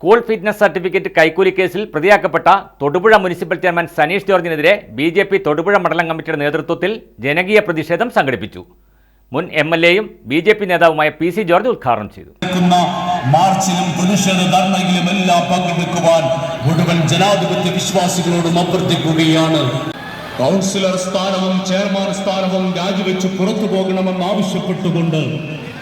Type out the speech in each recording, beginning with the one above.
School fitness certificate കൈക്കൂലി കേസിൽ പ്രതിയാക്കപ്പെട്ട തൊടുപുഴ മുനിസിപ്പൽ ചെയർമാൻ സനീഷ് ജോർജിനെതിരെ ബി ജെ പി തൊടുപുഴ മണ്ഡലം കമ്മിറ്റിയുടെ നേതൃത്വത്തിൽ ജനകീയ പ്രതിഷേധം സംഘടിപ്പിച്ചു. മുൻ എം എൽ എയും ബി ജെ പി നേതാവുമായ പി സി ജോർജ് ഉദ്ഘാടനം ചെയ്തു. മാർച്ചിലും പ്രതിഷേധ ധർണയിലും മുഴുവൻ ജനാധിപത്യ വിശ്വാസികളോടും അഭ്യർത്ഥിക്കുകയാണ്. കൗൺസിലർ സ്ഥാനവും ചെയർമാൻ സ്ഥാനവും രാജിവെച്ച് പുറത്തു പോകണമെന്ന് ആവശ്യപ്പെട്ടുകൊണ്ട്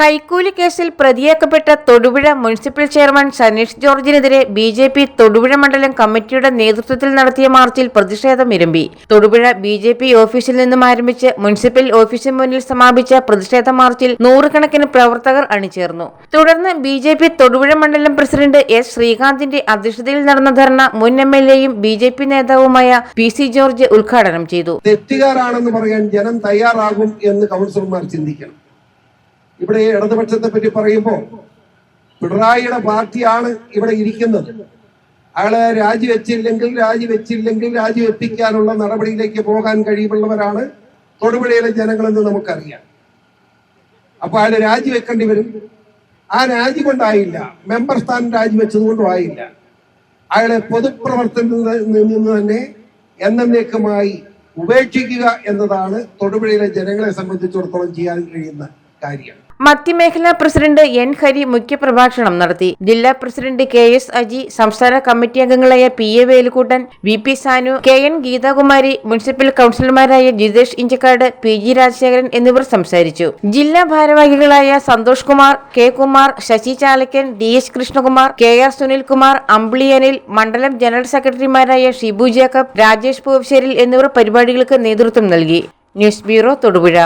കൈക്കൂലി കേസിൽ പ്രതിയാക്കപ്പെട്ട തൊടുപുഴ മുനിസിപ്പൽ ചെയർമാൻ സനീഷ് ജോർജിനെതിരെ ബി ജെ പി തൊടുപുഴ മണ്ഡലം കമ്മിറ്റിയുടെ നേതൃത്വത്തിൽ നടത്തിയ മാർച്ചിൽ പ്രതിഷേധം ഇരമ്പി. തൊടുപുഴ ബി ജെ പി ഓഫീസിൽ നിന്നും ആരംഭിച്ച് മുനിസിപ്പൽ ഓഫീസിന് മുന്നിൽ സമാപിച്ച പ്രതിഷേധ മാർച്ചിൽ നൂറുകണക്കിന് പ്രവർത്തകർ അണിചേർന്നു. തുടർന്ന് ബി ജെ പി തൊടുപുഴ മണ്ഡലം പ്രസിഡന്റ് എസ് ശ്രീകാന്തിന്റെ അധ്യക്ഷതയിൽ നടന്ന ധർണ മുൻ എം എൽ എയും ബി ജെ പി നേതാവുമായ പി സി ജോർജ് ഉദ്ഘാടനം ചെയ്തു. തെറ്റുകാരാണെന്ന് പറയാൻ ജനം തയ്യാറാകും എന്ന് കൗൺസിലർമാർ ചിന്തിക്കണം. ഇവിടെ ഇടതുപക്ഷത്തെ പറ്റി പറയുമ്പോൾ പിണറായിയുടെ പാർട്ടിയാണ് ഇവിടെ ഇരിക്കുന്നത്. അയാളെ രാജിവെച്ചില്ലെങ്കിൽ രാജിവെച്ചില്ലെങ്കിൽ രാജിവെപ്പിക്കാനുള്ള നടപടിയിലേക്ക് പോകാൻ കഴിയുമുള്ളവരാണ് തൊടുപുഴയിലെ ജനങ്ങളെന്ന് നമുക്കറിയാം. അപ്പൊ അയാൾ രാജിവെക്കേണ്ടി വരും. ആ രാജി കൊണ്ടായില്ല. മെമ്പർ സ്ഥാനം രാജിവെച്ചതുകൊണ്ടും ആയില്ല. അയാളെ പൊതുപ്രവർത്തനത്തിൽ നിന്ന് തന്നെ എന്നേക്കുമായി ഉപേക്ഷിക്കുക എന്നതാണ് തൊടുപുഴയിലെ ജനങ്ങളെ സംബന്ധിച്ചിടത്തോളം ചെയ്യാൻ കഴിയുന്ന കാര്യം. മധ്യമേഖലാ പ്രസിഡന്റ് എൻ. ഹരി മുഖ്യപ്രഭാഷണം നടത്തി. ജില്ലാ പ്രസിഡന്റ് കെ. എസ്. അജി സംസ്ഥാന കമ്മിറ്റി അംഗങ്ങളായ P. A. Velukuttan V. P. Sanu K. N. Geethakumari municipal കൌൺസിലർമാരായ Jithesh Inchakkad P. G. Rajasekharan എന്നിവർ സംസാരിച്ചു. ജില്ലാ ഭാരവാഹികളായ Santhosh Kumar K. Kumar Sasi Chalakkan D. S Krishnakumar K. R. Sunilkumar Ambili Anil മണ്ഡലം ജനറൽ സെക്രട്ടറിമാരായ Shibu Jacob Rajesh പൂവശ്ശേരിൽ എന്നിവർ പരിപാടികൾക്ക് നേതൃത്വം നൽകി. News bureau Thodupuzha.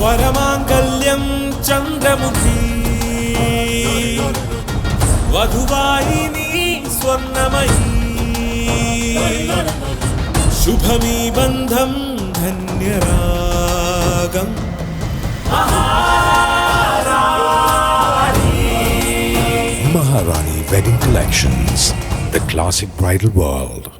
వరమాంగల్యం చంద్రముఖి వధువాహిని స్వర్ణమయీ శుభమీ బంధం ధన్యరాగం Maharani Wedding Collections, the classic bridal world.